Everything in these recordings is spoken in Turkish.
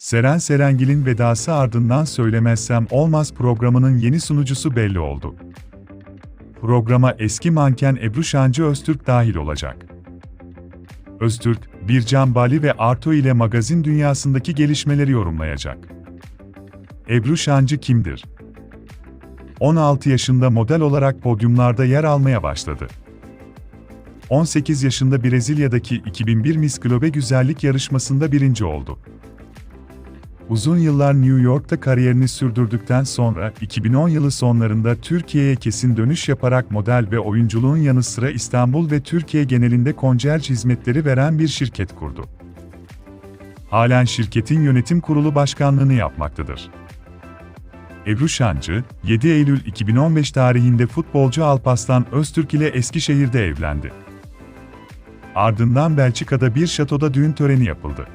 Seren Serengil'in vedası ardından söylemezsem olmaz programının yeni sunucusu belli oldu. Programa eski manken Ebru Şancı Öztürk dahil olacak. Öztürk, Bircan Bali ve Arto ile magazin dünyasındaki gelişmeleri yorumlayacak. Ebru Şancı kimdir? 16 yaşında model olarak podyumlarda yer almaya başladı. 18 yaşında Brezilya'daki 2001 Miss Globe güzellik yarışmasında birinci oldu. Uzun yıllar New York'ta kariyerini sürdürdükten sonra 2010 yılı sonlarında Türkiye'ye kesin dönüş yaparak model ve oyunculuğun yanı sıra İstanbul ve Türkiye genelinde koncerj hizmetleri veren bir şirket kurdu. Halen şirketin yönetim kurulu başkanlığını yapmaktadır. Ebru Şancı, 7 Eylül 2015 tarihinde futbolcu Alpaslan Öztürk ile Eskişehir'de evlendi. Ardından Belçika'da bir şatoda düğün töreni yapıldı.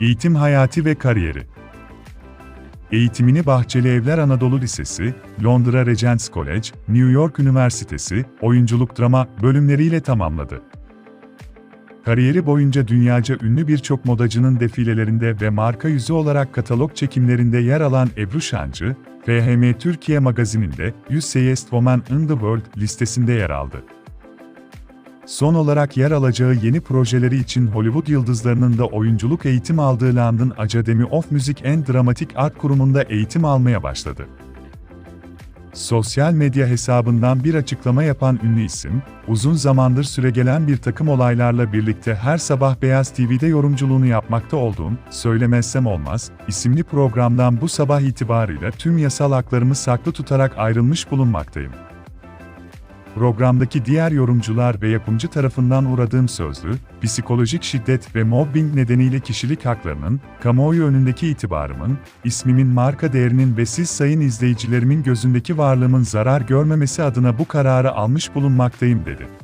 Eğitim hayatı ve kariyeri Eğitimini Bahçeli Evler Anadolu Lisesi, Londra Regents College, New York Üniversitesi, oyunculuk drama bölümleriyle tamamladı. Kariyeri boyunca dünyaca ünlü birçok modacının defilelerinde ve marka yüzü olarak katalog çekimlerinde yer alan Ebru Şancı, FHM Türkiye magazininde 100 Sexiest Woman in the World listesinde yer aldı. Son olarak yer alacağı yeni projeleri için Hollywood yıldızlarının da oyunculuk eğitim aldığı London Academy of Music and Dramatic Art Kurumu'nda eğitim almaya başladı. Sosyal medya hesabından bir açıklama yapan ünlü isim, uzun zamandır süregelen bir takım olaylarla birlikte her sabah Beyaz TV'de yorumculuğunu yapmakta olduğum Söylemezsem Olmaz isimli programdan bu sabah itibarıyla tüm yasal haklarımı saklı tutarak ayrılmış bulunmaktayım. Programdaki diğer yorumcular ve yapımcı tarafından uğradığım sözlü, psikolojik şiddet ve mobbing nedeniyle kişilik haklarının, kamuoyu önündeki itibarımın, ismimin marka değerinin ve siz sayın izleyicilerimin gözündeki varlığımın zarar görmemesi adına bu kararı almış bulunmaktayım dedi.